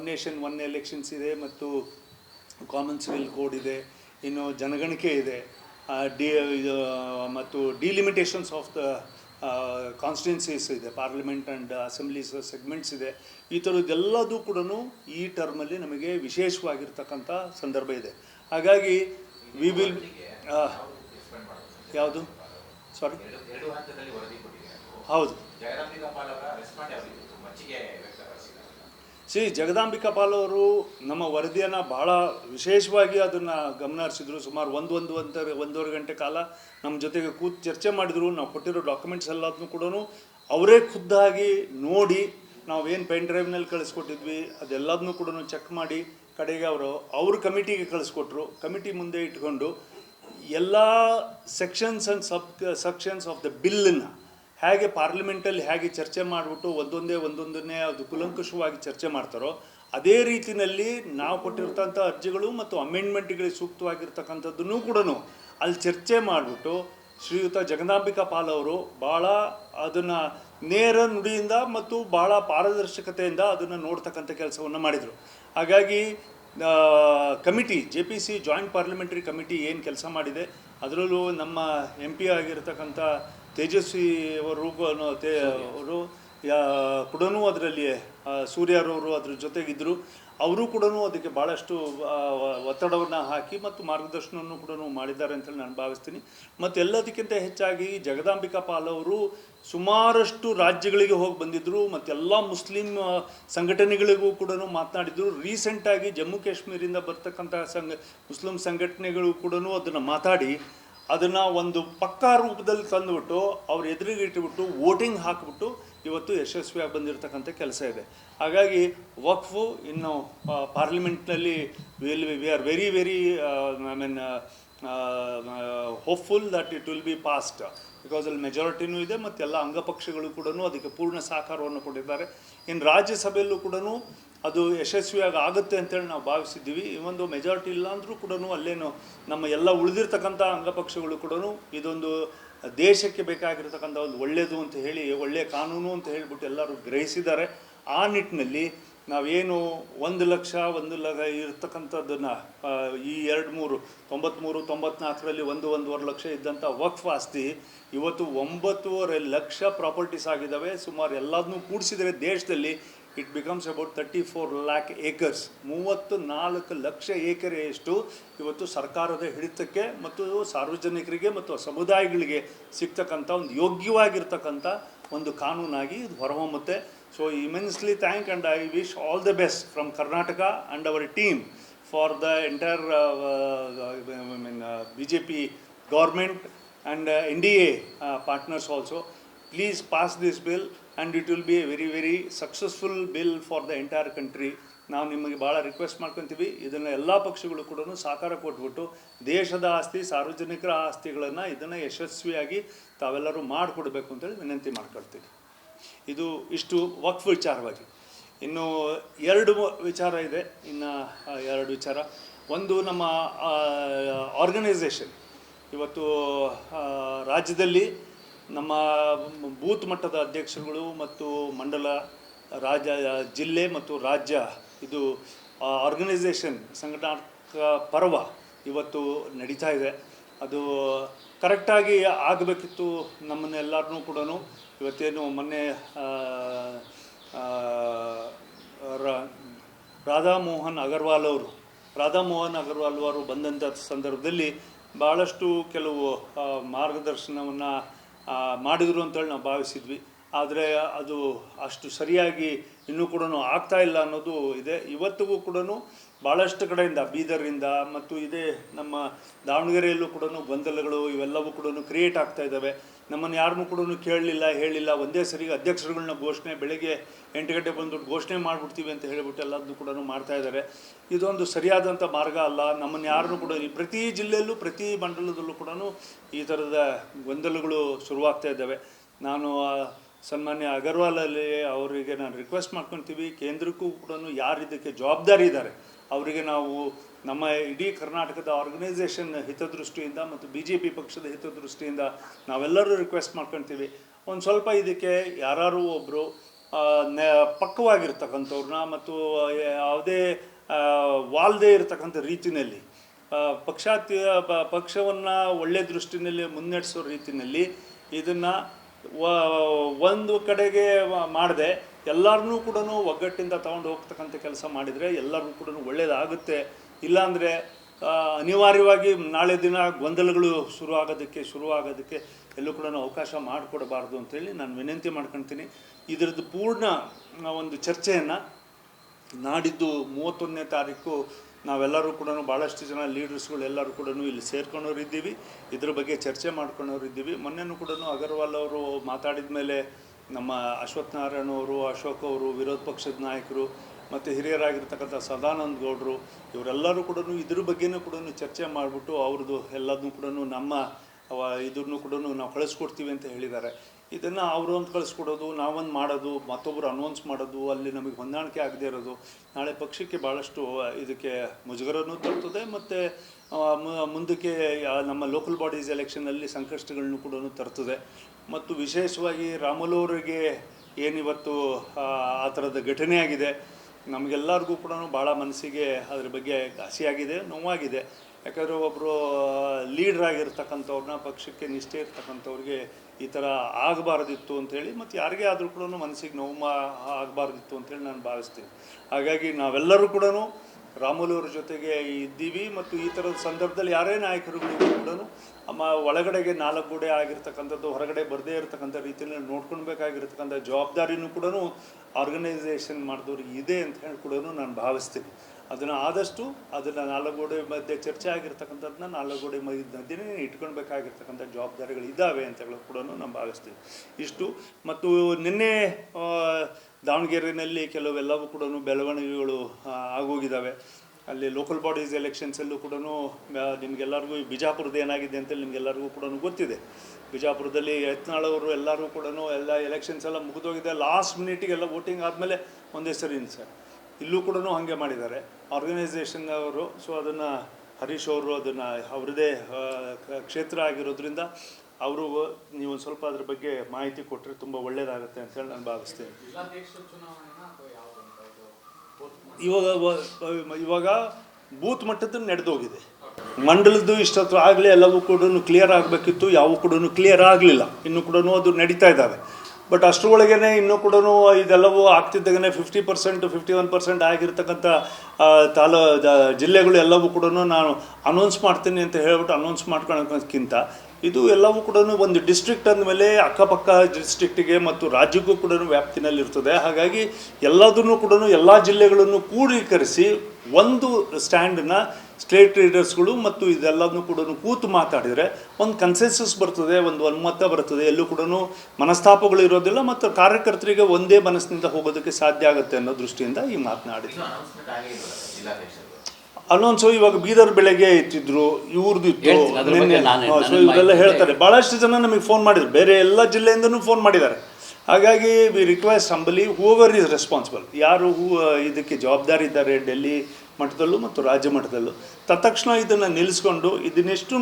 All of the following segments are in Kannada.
ಒನ್ ನೇಷನ್ ಒನ್ ಎಲೆಕ್ಷನ್ಸ್ ಇದೆ ಮತ್ತು ಕಾಮನ್ ಸಿವಿಲ್ ಕೋಡ್ ಇದೆ. ಇನ್ನು ಜನಗಣಿಕೆ ಇದೆ. ಡಿ ಇದು ಮತ್ತು ಡಿಲಿಮಿಟೇಷನ್ಸ್ ಆಫ್ ದ ಕಾನ್ಸ್ಟಿಟ್ಯೂನ್ಸೀಸ್ ಇದೆ. ಪಾರ್ಲಿಮೆಂಟ್ ಆ್ಯಂಡ್ ಅಸೆಂಬ್ಲೀಸ್ ಸೆಗ್ಮೆಂಟ್ಸ್ ಇದೆ. ಈ ಥರದ್ದೆಲ್ಲದೂ ಕೂಡ ಈ ಟರ್ಮಲ್ಲಿ ನಮಗೆ ವಿಶೇಷವಾಗಿರ್ತಕ್ಕಂಥ ಸಂದರ್ಭ ಇದೆ. ಹಾಗಾಗಿ ವಿ ವಿಲ್ ಯಾವುದು? ಸಾರಿ ಹೌದು. ಶ್ರೀ ಜಗದಾಂಬಿಕಾ ಪಾಲ್ ಅವರು ನಮ್ಮ ವರದಿಯನ್ನು ಭಾಳ ವಿಶೇಷವಾಗಿ ಅದನ್ನು ಗಮನ ಹರಿಸಿದ್ರು. ಸುಮಾರು ಒಂದು ಒಂದು ಅಂತ ಒಂದೂವರೆ ಗಂಟೆ ಕಾಲ ನಮ್ಮ ಜೊತೆಗೆ ಕೂತು ಚರ್ಚೆ ಮಾಡಿದರು. ನಾವು ಕೊಟ್ಟಿರೋ ಡಾಕ್ಯುಮೆಂಟ್ಸ್ ಎಲ್ಲದನ್ನು ಕೂಡ ಅವರೇ ಖುದ್ದಾಗಿ ನೋಡಿ ನಾವೇನು ಪೆನ್ ಡ್ರೈವ್ನಲ್ಲಿ ಕಳಿಸ್ಕೊಟ್ಟಿದ್ವಿ ಅದೆಲ್ಲದನ್ನು ಕೂಡ ಚೆಕ್ ಮಾಡಿ ಕಡೆಗೆ ಅವರು, ಅವ್ರ ಕಮಿಟಿಗೆ ಕಳಿಸ್ಕೊಟ್ರು. ಕಮಿಟಿ ಮುಂದೆ ಇಟ್ಕೊಂಡು ಎಲ್ಲ sections and sub sections of the ಬಿಲ್ಲನ್ನು ಹೇಗೆ ಪಾರ್ಲಿಮೆಂಟಲ್ಲಿ ಹೇಗೆ ಚರ್ಚೆ ಮಾಡಿಬಿಟ್ಟು ಒಂದೊಂದೇ ಒಂದೊಂದನ್ನೇ ಅದು ಕುಲಂಕುಷವಾಗಿ ಚರ್ಚೆ ಮಾಡ್ತಾರೋ ಅದೇ ರೀತಿಯಲ್ಲಿ ನಾವು ಕೊಟ್ಟಿರ್ತಕ್ಕಂಥ ಅರ್ಜಿಗಳು ಮತ್ತು ಅಮೆಂಡ್ಮೆಂಟ್ಗಳಿಗೆ ಸೂಕ್ತವಾಗಿರ್ತಕ್ಕಂಥದ್ದನ್ನು ಕೂಡ ಅಲ್ಲಿ ಚರ್ಚೆ ಮಾಡಿಬಿಟ್ಟು ಶ್ರೀಯುತ ಜಗದಾಂಬಿಕಾ ಪಾಲ್ ಅವರು ಭಾಳ ಅದನ್ನು ನೇರ ನುಡಿಯಿಂದ ಮತ್ತು ಭಾಳ ಪಾರದರ್ಶಕತೆಯಿಂದ ಅದನ್ನು ನೋಡ್ತಕ್ಕಂಥ ಕೆಲಸವನ್ನು ಮಾಡಿದರು. ಹಾಗಾಗಿ committee, J P C joint parliamentary committee ಏನು ಕೆಲಸ ಮಾಡಿದೆ, ಅದರಲ್ಲೂ ನಮ್ಮ ಎಂ ಪಿ ಆಗಿರ್ತಕ್ಕಂಥ ತೇಜಸ್ವಿ ಅವರು ಗೂ- ತೇ ಅವರು ಯಾ ಕೂಡ ಅದರಲ್ಲಿ ಸೂರ್ಯರವರು ಅದ್ರ ಜೊತೆಗಿದ್ದರು ಅವರು ಕೂಡ ಅದಕ್ಕೆ ಭಾಳಷ್ಟು ಒತ್ತಡವನ್ನು ಹಾಕಿ ಮತ್ತು ಮಾರ್ಗದರ್ಶನವನ್ನು ಕೂಡ ಮಾಡಿದ್ದಾರೆ ಅಂತೇಳಿ ನಾನು ಭಾವಿಸ್ತೀನಿ. ಮತ್ತು ಎಲ್ಲದಕ್ಕಿಂತ ಹೆಚ್ಚಾಗಿ ಜಗದಾಂಬಿಕಾ ಪಾಲ್ ಅವರು ಸುಮಾರಷ್ಟು ರಾಜ್ಯಗಳಿಗೆ ಹೋಗಿ ಬಂದಿದ್ದರು ಮತ್ತೆಲ್ಲ ಮುಸ್ಲಿಂ ಸಂಘಟನೆಗಳಿಗೂ ಕೂಡ ಮಾತನಾಡಿದರು. ರೀಸೆಂಟಾಗಿ ಜಮ್ಮು ಕಾಶ್ಮೀರಿಂದ ಬರ್ತಕ್ಕಂಥ ಸಂಘ ಮುಸ್ಲಿಂ ಸಂಘಟನೆಗಳು ಕೂಡ ಅದನ್ನು ಮಾತಾಡಿ ಅದನ್ನು ಒಂದು ಪಕ್ಕಾ ರೂಪದಲ್ಲಿ ತಂದುಬಿಟ್ಟು ಅವ್ರ ಎದುರಿಗೆ ಇಟ್ಟುಬಿಟ್ಟು ವೋಟಿಂಗ್ ಹಾಕಿಬಿಟ್ಟು ಇವತ್ತು ಯಶಸ್ವಿಯಾಗಿ ಬಂದಿರತಕ್ಕಂಥ ಕೆಲಸ ಇದೆ. ಹಾಗಾಗಿ ವಕ್ಫು ಇನ್ನು ಪಾರ್ಲಿಮೆಂಟ್ನಲ್ಲಿ will we are very very I mean hopeful that it will be passed because ಅಲ್ಲಿ ಮೆಜಾರಿಟಿನೂ ಇದೆ ಮತ್ತು ಎಲ್ಲ ಅಂಗಪಕ್ಷಗಳು ಕೂಡ ಅದಕ್ಕೆ ಪೂರ್ಣ ಸಹಕಾರವನ್ನು ಕೊಟ್ಟಿದ್ದಾರೆ. ಇನ್ನು ರಾಜ್ಯಸಭೆಯಲ್ಲೂ ಕೂಡ ಅದು ಯಶಸ್ವಿಯಾಗಿ ಆಗುತ್ತೆ ಅಂತೇಳಿ ನಾವು ಭಾವಿಸಿದ್ದೀವಿ. ಈ ಒಂದು ಮೆಜಾರಿಟಿ ಇಲ್ಲ ಅಂದರೂ ಕೂಡ ಅಲ್ಲೇನು ನಮ್ಮ ಎಲ್ಲ ಉಳಿದಿರ್ತಕ್ಕಂಥ ಅಂಗಪಕ್ಷಗಳು ಕೂಡ ಇದೊಂದು ದೇಶಕ್ಕೆ ಬೇಕಾಗಿರ್ತಕ್ಕಂಥ ಒಂದು ಒಳ್ಳೆಯದು ಅಂತ ಹೇಳಿ ಒಳ್ಳೆಯ ಕಾನೂನು ಅಂತ ಹೇಳಿಬಿಟ್ಟು ಎಲ್ಲರೂ ಗ್ರಹಿಸಿದ್ದಾರೆ. ಆ ನಿಟ್ಟಿನಲ್ಲಿ ನಾವೇನು ಒಂದು ಲಕ್ಷ ಒಂದು ಲಕ್ಷ ಇರ್ತಕ್ಕಂಥದ್ದನ್ನು ಈ ಎರಡು ಮೂರು ತೊಂಬತ್ತ್ಮೂರು ತೊಂಬತ್ನಾಲ್ಕರಲ್ಲಿ ಒಂದು, ಒಂದೂವರೆ ಲಕ್ಷ ಇದ್ದಂಥ ವಕ್ಫ್ ಆಸ್ತಿ ಇವತ್ತು ಒಂಬತ್ತೂವರೆ ಲಕ್ಷ ಪ್ರಾಪರ್ಟೀಸ್ ಆಗಿದ್ದಾವೆ. ಸುಮಾರು ಎಲ್ಲದನ್ನೂ ಕೂಡಿಸಿದರೆ ದೇಶದಲ್ಲಿ it becomes about thirty four lakh acres ಮೂವತ್ತು ನಾಲ್ಕು ಲಕ್ಷ ಏಕರೆಯಷ್ಟು ಇವತ್ತು ಸರ್ಕಾರದ ಹಿಡಿತಕ್ಕೆ ಮತ್ತು ಸಾರ್ವಜನಿಕರಿಗೆ ಮತ್ತು ಸಮುದಾಯಗಳಿಗೆ ಸಿಗ್ತಕ್ಕಂಥ ಒಂದು ಯೋಗ್ಯವಾಗಿರ್ತಕ್ಕಂಥ ಒಂದು ಕಾನೂನಾಗಿ ಇದು ಹೊರಹೊಮ್ಮುತ್ತೆ. So immensely thank and I wish all the best from Karnataka and our team for the entire I mean B J P government and N D A partners also please pass this bill and it will be a very very successful bill for the entire country ನಾವು ನಿಮಗೆ ಭಾಳ ರಿಕ್ವೆಸ್ಟ್ ಮಾಡ್ಕೊತೀವಿ. ಇದನ್ನು ಎಲ್ಲ ಪಕ್ಷಗಳು ಕೂಡ ಸಹಕಾರ ಕೊಟ್ಬಿಟ್ಟು ದೇಶದ ಆಸ್ತಿ, ಸಾರ್ವಜನಿಕರ ಆಸ್ತಿಗಳನ್ನು ಇದನ್ನು ಯಶಸ್ವಿಯಾಗಿ ತಾವೆಲ್ಲರೂ ಮಾಡಿಕೊಡ್ಬೇಕು ಅಂತೇಳಿ ವಿನಂತಿ ಮಾಡ್ಕೊಳ್ತೀವಿ ಇದು ಇಷ್ಟು ವಕ್ಫ್ ವಿಚಾರವಾಗಿ. ಇನ್ನು ಎರಡು ವಿಚಾರ ಇದೆ. ಇನ್ನು ಎರಡು ವಿಚಾರ. ಒಂದು ನಮ್ಮ ಆರ್ಗನೈಸೇಷನ್ ಇವತ್ತು ರಾಜ್ಯದಲ್ಲಿ ನಮ್ಮ ಬೂತ್ ಮಟ್ಟದ ಅಧ್ಯಕ್ಷರುಗಳು ಮತ್ತು ಮಂಡಲ, ರಾಜ, ಜಿಲ್ಲೆ ಮತ್ತು ರಾಜ್ಯ, ಇದು ಆರ್ಗನೈಸೇಷನ್ ಸಂಘಟನಾತ್ಮಕ ಪರ್ವ ಇವತ್ತು ನಡೀತಾ ಇದೆ. ಅದು ಕರೆಕ್ಟಾಗಿ ಆಗಬೇಕಿತ್ತು ನಮ್ಮನ್ನೆಲ್ಲರನ್ನೂ ಕೂಡ ಇವತ್ತೇನು ಮೊನ್ನೆ ಆ, ಆ, ರಾ- ರಾಧಾ ಮೋಹನ್ ಅಗರ್ವಾಲ್ ಅವರು ರಾಧಾಮೋಹನ್ ಅಗರ್ವಾಲ್ ಅವರು ಬಂದಂಥ ಸಂದರ್ಭದಲ್ಲಿ ಭಾಳಷ್ಟು ಕೆಲವು ಮಾರ್ಗದರ್ಶನವನ್ನು ಮಾಡಿದರು ಅಂತೇಳಿ ನಾವು ಭಾವಿಸಿದ್ವಿ. ಆದರೆ ಅದು ಅಷ್ಟು ಸರಿಯಾಗಿ ಇನ್ನೂ ಕೂಡ ಆಗ್ತಾ ಇಲ್ಲ ಅನ್ನೋದು ಇದೆ. ಇವತ್ತಿಗೂ ಕೂಡ ಭಾಳಷ್ಟು ಕಡೆಯಿಂದ ಬೀದರಿಂದ ಮತ್ತು ಇದೇ ನಮ್ಮ ದಾವಣಗೆರೆಯಲ್ಲೂ ಕೂಡ ಗೊಂದಲಗಳು ಇವೆಲ್ಲವೂ ಕೂಡ ಕ್ರಿಯೇಟ್ ಆಗ್ತಾ ಇದ್ದಾವೆ. ನಮ್ಮನ್ನು ಯಾರನ್ನೂ ಕೂಡ ಕೇಳಲಿಲ್ಲ, ಹೇಳಿಲ್ಲ. ಒಂದೇ ಸರಿ ಅಧ್ಯಕ್ಷರುಗಳನ್ನ ಘೋಷಣೆ ಬೆಳಗ್ಗೆ ಎಂಟು ಗಂಟೆ ಬಂದು ಘೋಷಣೆ ಮಾಡಿಬಿಡ್ತೀವಿ ಅಂತ ಹೇಳಿಬಿಟ್ಟು ಎಲ್ಲದನ್ನು ಕೂಡ ಮಾಡ್ತಾ ಇದ್ದಾರೆ. ಇದೊಂದು ಸರಿಯಾದಂಥ ಮಾರ್ಗ ಅಲ್ಲ. ನಮ್ಮನ್ನು ಯಾರನ್ನೂ ಕೂಡ ಪ್ರತಿ ಜಿಲ್ಲೆಯಲ್ಲೂ, ಪ್ರತಿ ಮಂಡಲದಲ್ಲೂ ಕೂಡ ಈ ಥರದ ಗೊಂದಲಗಳು ಶುರುವಾಗ್ತಾ ಇದ್ದಾವೆ. ನಾನು ಸನ್ಮಾನ್ಯ ಅಗರ್ವಾಲ್ ಅಲ್ಲಿ ಅವರಿಗೆ ನಾನು ರಿಕ್ವೆಸ್ಟ್ ಮಾಡ್ಕೊತೀವಿ. ಕೇಂದ್ರಕ್ಕೂ ಕೂಡ ಯಾರು ಇದಕ್ಕೆ ಜವಾಬ್ದಾರಿ ಇದ್ದಾರೆ. ಅವರಿಗೆ ನಾವು ನಮ್ಮ ಇಡೀ ಕರ್ನಾಟಕದ ಆರ್ಗನೈಸೇಷನ್ ಹಿತದೃಷ್ಟಿಯಿಂದ ಮತ್ತು ಬಿ ಜೆ ಪಿ ಪಕ್ಷದ ಹಿತದೃಷ್ಟಿಯಿಂದ ನಾವೆಲ್ಲರೂ ರಿಕ್ವೆಸ್ಟ್ ಮಾಡ್ಕೊತೀವಿ. ಒಂದು ಸ್ವಲ್ಪ ಇದಕ್ಕೆ ಯಾರು ಒಬ್ಬರು ಪಕ್ಕವಾಗಿರ್ತಕ್ಕಂಥವ್ರನ್ನ ಮತ್ತು ಯಾವುದೇ ವಾಲ್ದೇ ಇರತಕ್ಕಂಥ ರೀತಿಯಲ್ಲಿ ಪಕ್ಷಾತಿ ಪಕ್ಷವನ್ನು ಒಳ್ಳೆ ದೃಷ್ಟಿನಲ್ಲಿ ಮುನ್ನಡೆಸೋ ರೀತಿಯಲ್ಲಿ ಇದನ್ನು ಒಂದು ಕಡೆಗೆ ಮಾಡದೆ ಎಲ್ಲರನ್ನೂ ಕೂಡ ಒಗ್ಗಟ್ಟಿಂದ ತಗೊಂಡು ಹೋಗ್ತಕ್ಕಂಥ ಕೆಲಸ ಮಾಡಿದರೆ ಎಲ್ಲರಿಗೂ ಕೂಡ ಒಳ್ಳೆಯದಾಗುತ್ತೆ ಇಲ್ಲಾಂದರೆ ಅನಿವಾರ್ಯವಾಗಿ ನಾಳೆ ದಿನ ಗೊಂದಲಗಳು ಶುರು ಆಗೋದಕ್ಕೆ ಶುರು ಆಗೋದಕ್ಕೆ ಎಲ್ಲೂ ಕೂಡ ಅವಕಾಶ ಮಾಡಿಕೊಡಬಾರ್ದು ಅಂತೇಳಿ ನಾನು ವಿನಂತಿ ಮಾಡ್ಕೊಳ್ತೀನಿ. ಇದರದ್ದು ಪೂರ್ಣ ಒಂದು ಚರ್ಚೆಯನ್ನು ನಾಡಿದ್ದು ಮೂವತ್ತೊಂದನೇ ತಾರೀಕು ನಾವೆಲ್ಲರೂ ಕೂಡ ಭಾಳಷ್ಟು ಜನ ಲೀಡರ್ಸ್ಗಳು ಎಲ್ಲರೂ ಕೂಡ ಇಲ್ಲಿ ಸೇರ್ಕೊಂಡವ್ರು ಇದ್ದೀವಿ. ಇದ್ರ ಬಗ್ಗೆ ಚರ್ಚೆ ಮಾಡ್ಕೊಂಡವ್ರು ಇದ್ದೀವಿ. ಮೊನ್ನೆನೂ ಕೂಡ ಅಗರ್ವಾಲ್ ಅವರು ಮಾತಾಡಿದ ಮೇಲೆ ನಮ್ಮ ಅಶ್ವಥ್ ನಾರಾಯಣ ಅವರು, ಅಶೋಕ್ ಅವರು, ವಿರೋಧ ಪಕ್ಷದ ನಾಯಕರು ಮತ್ತು ಹಿರಿಯರಾಗಿರ್ತಕ್ಕಂಥ ಸದಾನಂದ ಗೌಡರು, ಇವರೆಲ್ಲರೂ ಕೂಡ ಇದ್ರ ಬಗ್ಗೆನೂ ಕೂಡ ಚರ್ಚೆ ಮಾಡಿಬಿಟ್ಟು ಅವ್ರದ್ದು ಎಲ್ಲದನ್ನೂ ಕೂಡ ನಮ್ಮ ಇದನ್ನು ಕೂಡ ನಾವು ಕಳಿಸ್ಕೊಡ್ತೀವಿ ಅಂತ ಹೇಳಿದ್ದಾರೆ. ಇದನ್ನು ಅವರು ಒಂದು ಕಳಿಸ್ಕೊಡೋದು, ನಾವೊಂದು ಮಾಡೋದು ಮತ್ತೊಬ್ಬರು ಅನೌನ್ಸ್ ಮಾಡೋದು, ಅಲ್ಲಿ ನಮಗೆ ಹೊಂದಾಣಿಕೆ ಆಗದೆ ಇರೋದು, ನಾಳೆ ಪಕ್ಷಕ್ಕೆ ಭಾಳಷ್ಟು ಇದಕ್ಕೆ ಮುಜುಗರನೂ ತರ್ತದೆ ಮತ್ತು ಮುಂದಕ್ಕೆ ನಮ್ಮ ಲೋಕಲ್ ಬಾಡೀಸ್ ಎಲೆಕ್ಷನಲ್ಲಿ ಸಂಕಷ್ಟಗಳನ್ನು ಕೂಡ ತರ್ತದೆ. ಮತ್ತು ವಿಶೇಷವಾಗಿ ರಾಮಲೂರಿಗೆ ಏನಿವತ್ತು, ಆ ಥರದ ಘಟನೆ ಆಗಿದೆ ನಮಗೆಲ್ಲರಿಗೂ ಕೂಡ ಭಾಳ ಮನಸ್ಸಿಗೆ ಅದ್ರ ಬಗ್ಗೆ ಹಸಿಯಾಗಿದೆ ನೋವಾಗಿದೆ. ಯಾಕಂದರೆ ಒಬ್ಬರು ಲೀಡ್ರ್ ಆಗಿರ್ತಕ್ಕಂಥವ್ರನ್ನ ಪಕ್ಷಕ್ಕೆ ನಿಷ್ಠೆ ಇರ್ತಕ್ಕಂಥವ್ರಿಗೆ ಈ ಥರ ಆಗಬಾರ್ದಿತ್ತು ಅಂಥೇಳಿ ಮತ್ತು ಯಾರಿಗೇ ಆದರೂ ಕೂಡ ಮನಸ್ಸಿಗೆ ನೋವು ಆಗಬಾರ್ದಿತ್ತು ಅಂತೇಳಿ ನಾನು ಭಾವಿಸ್ತೀನಿ. ಹಾಗಾಗಿ ನಾವೆಲ್ಲರೂ ಕೂಡ ರಾಮುಲು ಅವ್ರ ಜೊತೆಗೆ ಇದ್ದೀವಿ ಮತ್ತು ಈ ಥರದ ಸಂದರ್ಭದಲ್ಲಿ ಯಾರೇ ನಾಯಕರುಗಳಿಗೂ ಕೂಡ ಅಮ್ಮ ಒಳಗಡೆಗೆ ನಾಲ್ಕು ಗೋಡೆ ಆಗಿರ್ತಕ್ಕಂಥದ್ದು, ಹೊರಗಡೆ ಬರದೇ ಇರತಕ್ಕಂಥ ರೀತಿಯಲ್ಲಿ ನೋಡ್ಕೊಳ್ಬೇಕಾಗಿರ್ತಕ್ಕಂಥ ಜವಾಬ್ದಾರಿನೂ ಕೂಡ ಆರ್ಗನೈಸೇಷನ್ ಮಾಡಿದವ್ರಿಗೆ ಇದೆ ಅಂತ ಹೇಳಿ ಕೂಡ ನಾನು ಭಾವಿಸ್ತೀನಿ. ಅದನ್ನು ಆದಷ್ಟು ಅದನ್ನು ನಾಲ್ಕು ಗೋಡೆ ಮಧ್ಯೆ ಚರ್ಚೆ ಆಗಿರ್ತಕ್ಕಂಥದ್ದನ್ನ ನಾಲ್ಕು ಗೋಡೆ ಮಧ್ಯೆ ಇಟ್ಕೊಳ್ಬೇಕಾಗಿರ್ತಕ್ಕಂಥ ಜವಾಬ್ದಾರಿಗಳು ಇದ್ದಾವೆ ಅಂತ ಹೇಳಿ ಕೂಡ ನಾನು ಭಾವಿಸ್ತೀನಿ. ಇಷ್ಟು. ಮತ್ತು ನಿನ್ನೆ ದಾವಣಗೆರೆಯಲ್ಲಿ ಕೆಲವೆಲ್ಲವೂ ಕೂಡ ಬೆಳವಣಿಗೆಗಳು ಆಗೋಗಿದ್ದಾವೆ. ಅಲ್ಲಿ ಲೋಕಲ್ ಬಾಡೀಸ್ ಎಲೆಕ್ಷನ್ಸಲ್ಲೂ ಕೂಡ ನಿಮಗೆಲ್ಲರಿಗೂ ಈ ಬಿಜಾಪುರದ ಏನಾಗಿದೆ ಅಂತೇಳಿ ನಿಮಗೆಲ್ಲರಿಗೂ ಕೂಡ ಗೊತ್ತಿದೆ. ಬಿಜಾಪುರದಲ್ಲಿ ಯತ್ನಾಳವರು ಎಲ್ಲರೂ ಕೂಡ ಎಲ್ಲ ಎಲೆಕ್ಷನ್ಸ್ ಎಲ್ಲ ಮುಗಿದೋಗಿದೆ. ಲಾಸ್ಟ್ ಮಿನಿಟಿಗೆಲ್ಲ ವೋಟಿಂಗ್ ಆದಮೇಲೆ ಒಂದೇ ಸರಿ ಸರ್ ಇಲ್ಲೂ ಕೂಡ ಹಾಗೆ ಮಾಡಿದ್ದಾರೆ. ಆರ್ಗನೈಸೇಷನ್ ಅವರು ಸೊ ಅದನ್ನು ಹರೀಶ್ ಅವರು ಅದನ್ನು ಅವರದೇ ಕ್ಷೇತ್ರ ಆಗಿರೋದ್ರಿಂದ ಅವರು ನೀವು ಒಂದು ಸ್ವಲ್ಪ ಅದ್ರ ಬಗ್ಗೆ ಮಾಹಿತಿ ಕೊಟ್ಟರೆ ತುಂಬ ಒಳ್ಳೆಯದಾಗುತ್ತೆ ಅಂತೇಳಿ ನಾನು ಭಾವಿಸ್ತೇನೆ. ಇವಾಗ ಇವಾಗ ಬೂತ್ ಮಟ್ಟದ ನಡೆದೋಗಿದೆ. ಮಂಡಲದ್ದು ಇಷ್ಟತ್ರ ಆಗಲಿ ಎಲ್ಲವೂ ಕೂಡ ಕ್ಲಿಯರ್ ಆಗಬೇಕಿತ್ತು ಯಾವು ಕೂಡ ಕ್ಲಿಯರ್ ಆಗಲಿಲ್ಲ. ಇನ್ನು ಕೂಡ ಅದು ನಡೀತಾ ಇದ್ದಾವೆ. ಬಟ್ ಅಷ್ಟರೊಳಗೇನೆ ಇನ್ನೂ ಕೂಡ ಇದೆಲ್ಲವೂ ಆಗ್ತಿದ್ದಾಗನೇ fifty percent fifty one percent ಆಗಿರ್ತಕ್ಕಂಥ ತಾಲೂ ಜಿಲ್ಲೆಗಳು ಎಲ್ಲವೂ ಕೂಡ ನಾನು ಅನೌನ್ಸ್ ಮಾಡ್ತೀನಿ ಅಂತ ಹೇಳ್ಬಿಟ್ಟು ಅನೌನ್ಸ್ ಮಾಡ್ಕೊಳಕ್ಕಿಂತ ಇದು ಎಲ್ಲವೂ ಕೂಡ ಒಂದು ಡಿಸ್ಟ್ರಿಕ್ಟ್ ಅಂದಮೇಲೆ ಅಕ್ಕಪಕ್ಕ ಡಿಸ್ಟ್ರಿಕ್ಟಿಗೆ ಮತ್ತು ರಾಜ್ಯಕ್ಕೂ ಕೂಡ ವ್ಯಾಪ್ತಿನಲ್ಲಿರ್ತದೆ. ಹಾಗಾಗಿ ಎಲ್ಲದನ್ನು ಕೂಡ ಎಲ್ಲ ಜಿಲ್ಲೆಗಳನ್ನು ಕೂಡೀಕರಿಸಿ ಒಂದು ಸ್ಟ್ಯಾಂಡನ್ನ ಸ್ಟೇಟ್ ಲೀಡರ್ಸ್ಗಳು ಮತ್ತು ಇದೆಲ್ಲದನ್ನು ಕೂಡ ಕೂತು ಮಾತಾಡಿದರೆ ಒಂದು ಕನ್ಸೆನ್ಸಸ್ ಬರ್ತದೆ, ಒಂದು ಒಮ್ಮತ ಬರ್ತದೆ. ಎಲ್ಲೂ ಕೂಡ ಮನಸ್ತಾಪಗಳು ಇರೋದಿಲ್ಲ ಮತ್ತು ಕಾರ್ಯಕರ್ತರಿಗೆ ಒಂದೇ ಮನಸ್ಸಿನಿಂದ ಹೋಗೋದಕ್ಕೆ ಸಾಧ್ಯ ಆಗುತ್ತೆ ಅನ್ನೋ ದೃಷ್ಟಿಯಿಂದ ಈ ಮಾತನಾಡಿದೆ ಅನೌನ್ಸು ಇವಾಗ ಬೀದರ್ ಬೆಳಗ್ಗೆ ಇತ್ತಿದ್ರು ಇವ್ರದ್ದು ಇತ್ತು ಹೇಳ್ತೀನಿ, ಅದ್ರ ಬಗ್ಗೆ ನಿನ್ನೆ. ನಾನು- ಹಾ, ನನ್ನ ಸೊ ಇವರೆಲ್ಲ ಮಾಹಿತಿ ಹೇಳ್ತಾರೆ. ಬಹಳಷ್ಟು ಜನ ನಮಗೆ ಫೋನ್ ಮಾಡಿದ್ರು. ಬೇರೆ ಎಲ್ಲ ಜಿಲ್ಲೆಯಿಂದನೂ ಫೋನ್ ಮಾಡಿದ್ದಾರೆ. ಹಾಗಾಗಿ ವಿ ರಿಕ್ವೆಸ್ಟ್ ಅಂಬಲಿ ಹೂವರ್ ಈಸ್ ರೆಸ್ಪಾನ್ಸಿಬಲ್ ಯಾರು ಹೂ ಇದಕ್ಕೆ ಜವಾಬ್ದಾರಿ ಇದ್ದಾರೆ ಡೆಲ್ಲಿ ಮಟ್ಟದಲ್ಲೂ ಮತ್ತು ರಾಜ್ಯ ಮಟ್ಟದಲ್ಲೂ. ತತ್ಕ್ಷಣ ಇದನ್ನು ನಿಲ್ಲಿಸ್ಕೊಂಡು ಇದನ್ನೆಷ್ಟು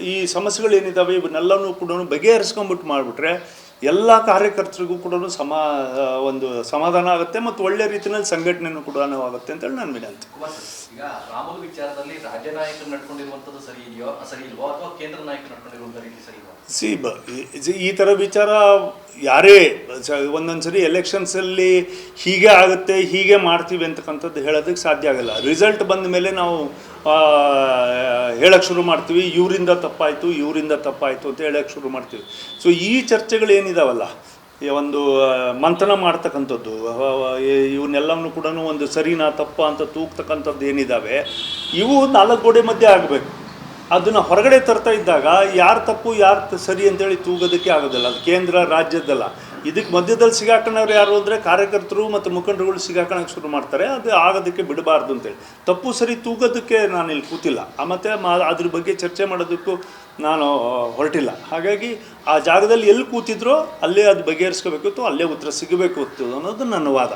ಈ ಸಮಸ್ಯೆಗಳೇನಿದ್ದಾವೆ ಇವನ್ನೆಲ್ಲನೂ ಕೂಡ ಬಗೆಹರಿಸ್ಕೊಂಬಿಟ್ಟು ಮಾಡಿಬಿಟ್ರೆ ಎಲ್ಲ ಕಾರ್ಯಕರ್ತರಿಗೂ ಕೂಡ ಸಮ ಒಂದು ಸಮಾಧಾನ ಆಗುತ್ತೆ ಮತ್ತು ಒಳ್ಳೆ ರೀತಿಯಲ್ಲಿ ಸಂಘಟನೆನೂ ಕೂಡ ಆಗುತ್ತೆ ಅಂತೇಳಿ ನಾನು ವಿನಂತಿ. ಅಂತ ಈಗ ರಾಮುಲು ವಿಚಾರದಲ್ಲಿ ರಾಜ್ಯ ನಾಯಕರು ನಡ್ಕೊಂಡಿರುವಂತದ್ದು ಸರಿ ಇದೆಯೋ ಸರಿ ಇಲ್ವೋ ಅಥವಾ ಕೇಂದ್ರ ನಾಯಕರು ನಡ್ಕೊಂಡಿರುವಂತ ರೀತಿ ಸರಿ ಇಲ್ವೋ? ಸಿ ಬ ಈ- ಥರ ವಿಚಾರ ಯಾರೇ ಒಂದೊಂದು ಸರಿ ಎಲೆಕ್ಷನ್ಸಲ್ಲಿ ಹೀಗೆ ಆಗುತ್ತೆ ಹೀಗೆ ಮಾಡ್ತೀವಿ ಅಂತಕ್ಕಂಥದ್ದು ಹೇಳೋದಕ್ಕೆ ಸಾಧ್ಯ ಆಗಲ್ಲ. ರಿಸಲ್ಟ್ ಬಂದ ಮೇಲೆ ನಾವು ಹೇಳಕ್ಕೆ ಶುರು ಮಾಡ್ತೀವಿ, ಇವರಿಂದ ತಪ್ಪಾಯಿತು ಇವರಿಂದ ತಪ್ಪಾಯಿತು ಅಂತ ಹೇಳಕ್ಕೆ ಶುರು ಮಾಡ್ತೀವಿ. ಸೊ ಈ ಚರ್ಚೆಗಳು ಏನಿದಾವಲ್ಲ ಈ ಒಂದು ಮಂಥನ ಮಾಡ್ತಕ್ಕಂಥದ್ದು ಇವನ್ನೆಲ್ಲವನ್ನು ಕೂಡ ಒಂದು ಸರಿನಾ ತಪ್ಪ ಅಂತ ತೂಗ್ತಕ್ಕಂಥದ್ದು ಏನಿದ್ದಾವೆ ಇವು ನಾಲ್ಕು ಗೋಡೆ ಮಧ್ಯೆ ಆಗಬೇಕು. ಅದನ್ನು ಹೊರಗಡೆ ತರ್ತಾ ಇದ್ದಾಗ, ಯಾರು ತಪ್ಪು, ಯಾರು ಸರಿ ಅಂತೇಳಿ ತೂಗೋದಕ್ಕೆ ಆಗೋದಿಲ್ಲ. ಅದು ಕೇಂದ್ರ, ರಾಜ್ಯದ್ದಲ್ಲ. ಇದಕ್ಕೆ ಮಧ್ಯದಲ್ಲಿ ಸಿಗಾಕೋಣವ್ರು ಯಾರು ಅಂದರೆ ಕಾರ್ಯಕರ್ತರು ಮತ್ತು ಮುಖಂಡರುಗಳು ಸಿಗಾಕೋಣಕ್ಕೆ ಶುರು ಮಾಡ್ತಾರೆ. ಅದು ಆಗೋದಕ್ಕೆ ಬಿಡಬಾರ್ದು ಅಂತೇಳಿ. ತಪ್ಪು ಸರಿ ತೂಗೋದಕ್ಕೆ ನಾನು ಇಲ್ಲಿ ಕೂತಿಲ್ಲ ಮತ್ತು ಮಾ ಅದ್ರ ಬಗ್ಗೆ ಚರ್ಚೆ ಮಾಡೋದಕ್ಕೂ ನಾನು ಹೊರಟಿಲ್ಲ. ಹಾಗಾಗಿ ಆ ಜಾಗದಲ್ಲಿ ಎಲ್ಲಿ ಕೂತಿದ್ರೋ ಅಲ್ಲೇ ಅದು ಬಗೆಹರಿಸ್ಕೋಬೇಕಿತ್ತು, ಅಲ್ಲೇ ಉತ್ತರ ಸಿಗಬೇಕು ಅನ್ನೋದು ನನ್ನ ವಾದ.